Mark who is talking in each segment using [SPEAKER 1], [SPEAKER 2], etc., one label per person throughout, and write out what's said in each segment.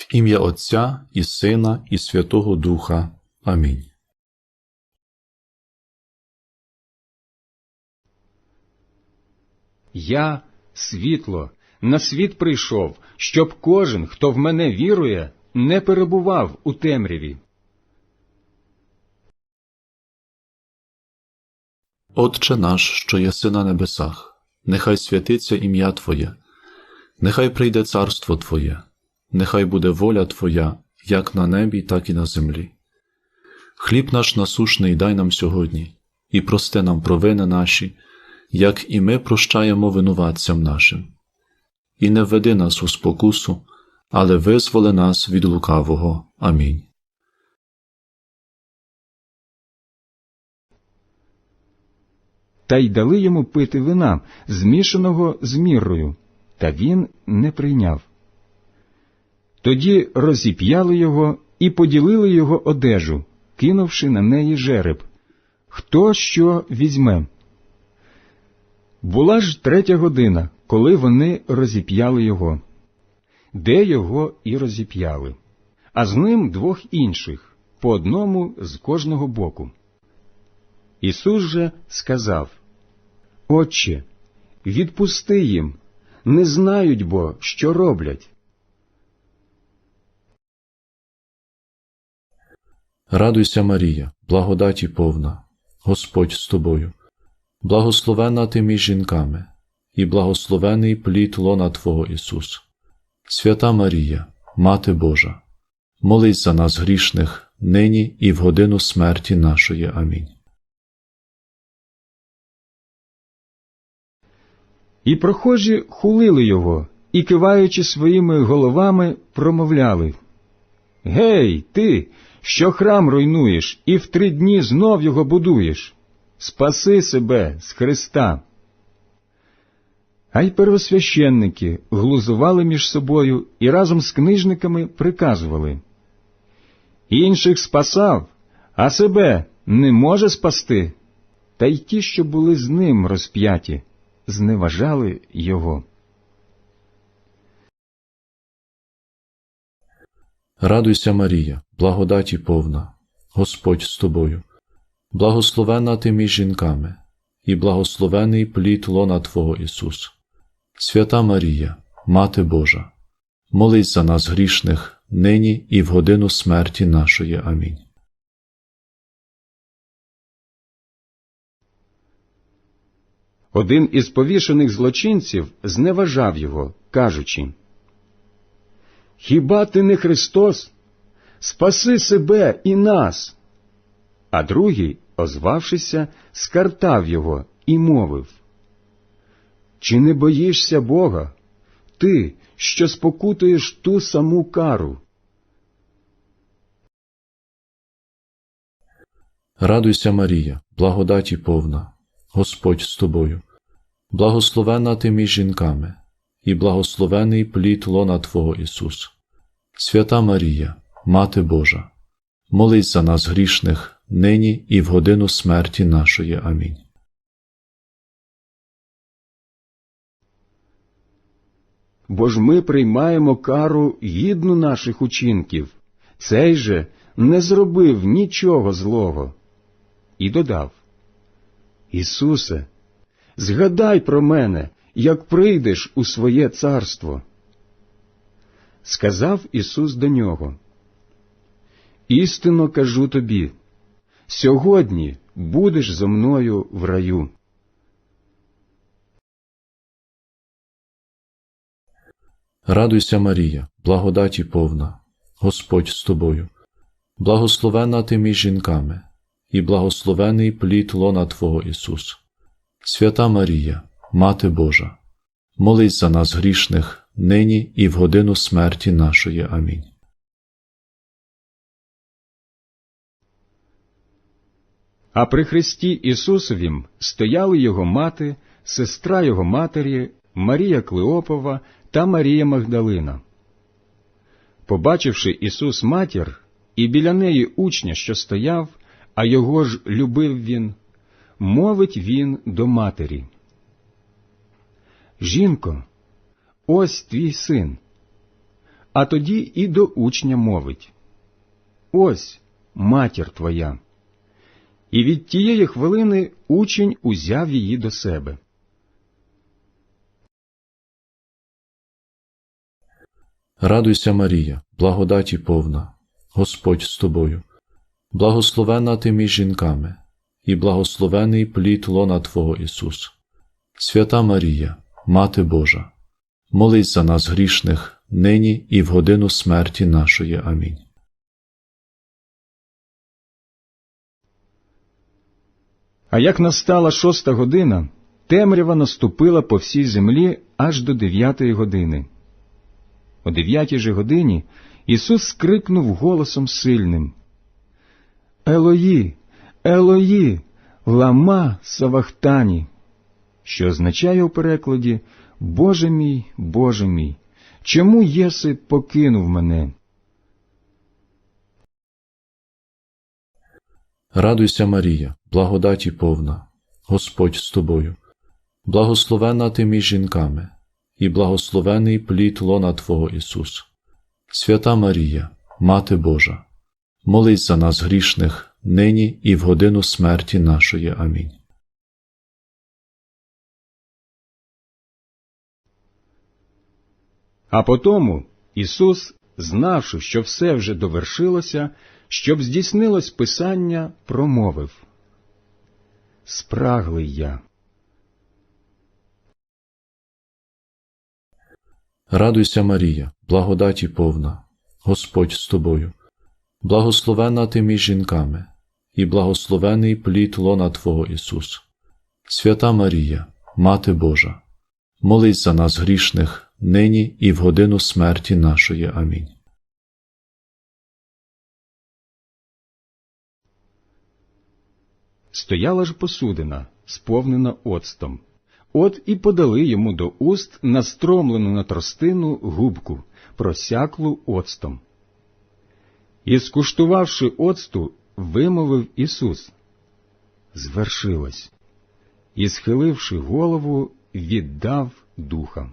[SPEAKER 1] В ім'я Отця і Сина, і Святого Духа. Амінь.
[SPEAKER 2] Я світло, на світ прийшов, щоб кожен, хто в мене вірує, не перебував у темряві.
[SPEAKER 1] Отче наш, що єси на небесах, нехай святиться ім'я Твоє, нехай прийде царство Твоє, нехай буде воля Твоя, як на небі, так і на землі. Хліб наш насушний дай нам сьогодні, і прости нам провини наші, як і ми прощаємо винуватцям нашим. І не введи нас у спокусу, але визволи нас від лукавого. Амінь.
[SPEAKER 2] Та й дали йому пити вина, змішаного з міррою, та він не прийняв. Тоді розіп'яли його і поділили його одежу, кинувши на неї жереб. Хто що візьме? Була ж третя година, коли вони розіп'яли його. Де його і розіп'яли, а з ним двох інших, по одному з кожного боку. Ісус же сказав, Отче, відпусти їм, не знають бо, що роблять.
[SPEAKER 1] Радуйся, Марія, благодаті повна, Господь з тобою, благословена ти між жінками, і благословений плід лона Твого Ісус. Свята Марія, Мати Божа, молись за нас грішних, нині і в годину смерті нашої. Амінь.
[SPEAKER 2] І прохожі хулили його, і, киваючи своїми головами, промовляли Гей, ти, що храм руйнуєш, і в три дні знов його будуєш. Спаси себе з Христа. А й первосвященники глузували між собою і разом з книжниками приказували Інших спасав, а себе не може спасти. Та й ті, що були з ним розп'яті, зневажали його.
[SPEAKER 1] Радуйся, Марія, благодаті повна, Господь з тобою, благословена ти між жінками, і благословений плід лона Твого Ісус. Свята Марія, Мати Божа, молись за нас грішних, нині і в годину смерті нашої. Амінь.
[SPEAKER 2] Один із повішених злочинців зневажав його, кажучи Хіба ти не Христос? Спаси себе і нас. А другий, озвавшися, скартав його і мовив Чи не боїшся Бога? Ти, що спокутуєш ту саму кару?
[SPEAKER 1] Радуйся, Марія, благодаті повна, Господь з тобою, благословена ти між жінками, і благословений плід лона Твого Ісус. Свята Марія, Мати Божа, молись за нас грішних, нині і в годину смерті нашої. Амінь.
[SPEAKER 2] Бо ж ми приймаємо кару гідну наших учинків. Цей же не зробив нічого злого. І додав Ісусе, згадай про мене, як прийдеш у своє царство. Сказав Ісус до нього, Істинно кажу тобі, сьогодні будеш зо мною в раю.
[SPEAKER 1] Радуйся, Марія, благодаті повна, Господь з тобою, благословена ти між жінками, і благословений плід лона Твого Ісус. Свята Марія, Мати Божа, молись за нас грішних, нині і в годину смерті нашої. Амінь.
[SPEAKER 2] А при Христі Ісусовім стояли його мати, сестра його матері, Марія Клеопова та Марія Магдалина. Побачивши Ісус матір, і біля неї учня, що стояв, а його ж любив він, мовить він до матері. Жінко, ось твій син. а тоді і до учня мовить Ось матір твоя. І від тієї хвилини учень узяв її до себе.
[SPEAKER 1] Радуйся, Марія, благодаті повна, Господь з тобою, благословена ти між жінками, і благословений плід лона Твого Ісус. Свята Марія, Мати Божа, молись за нас грішних, нині і в годину смерті нашої. Амінь.
[SPEAKER 2] А як настала шоста година, темрява наступила по всій землі аж до дев'ятої години. О дев'ятій же годині Ісус скрикнув голосом сильним Елої, Елої, лама Савахтані, що означає у перекладі Боже мій, Боже мій, чому єси покинув мене?
[SPEAKER 1] Радуйся, Марія, благодаті повна, Господь з тобою, благословена ти між жінками, і благословений плід лона Твого Ісус. Свята Марія, Мати Божа, молись за нас грішних, нині і в годину смерті нашої. Амінь.
[SPEAKER 2] А потому Ісус, знавши, що все вже довершилося, щоб здійснилось Писання, промовив Спраглий я.
[SPEAKER 1] Радуйся, Марія, благодаті повна, Господь з тобою, благословена ти між жінками, і благословений плід лона Твого Ісус. Свята Марія, Мати Божа, молись за нас грішних, нині і в годину смерті нашої. Амінь.
[SPEAKER 2] Стояла ж посудина, сповнена оцтом. От і подали йому до уст настромлену на тростину губку, просяклу оцтом. І, скуштувавши оцту, вимовив Ісус. Звершилось. І, схиливши голову, віддав духа.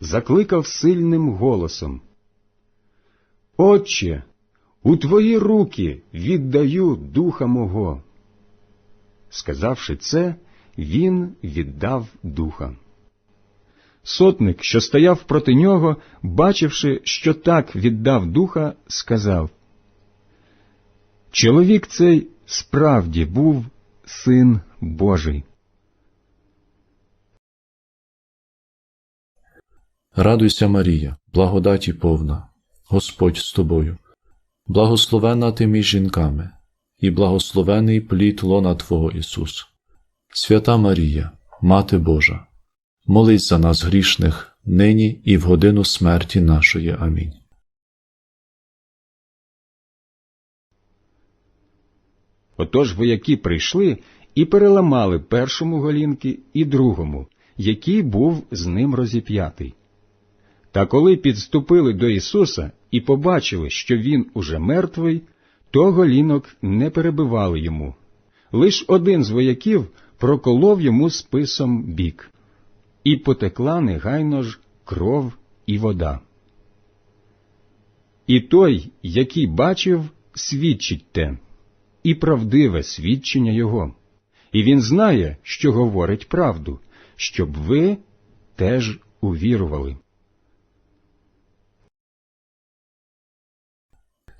[SPEAKER 2] закликав сильним голосом. Отче, у твої руки віддаю духа мого. Сказавши це, він віддав духа. Сотник, що стояв проти нього, бачивши, що так віддав духа, сказав Чоловік цей справді був син Божий.
[SPEAKER 1] Радуйся, Марія, благодаті повна, Господь з тобою, благословена ти між жінками, і благословений плід лона Твого Ісус. Свята Марія, Мати Божа, молись за нас грішних, нині і в годину смерті нашої. Амінь.
[SPEAKER 2] Отож вояки прийшли і переламали першому голінки і другому, який був з ним розіп'ятий. Та коли підступили до Ісуса і побачили, що Він уже мертвий, то голінок не перебивали йому. Лиш один з вояків проколов йому списом бік, і потекла негайно ж кров і вода. І той, який бачив, свідчить те, і правдиве свідчення його, і він знає, що говорить правду, щоб ви теж увірували.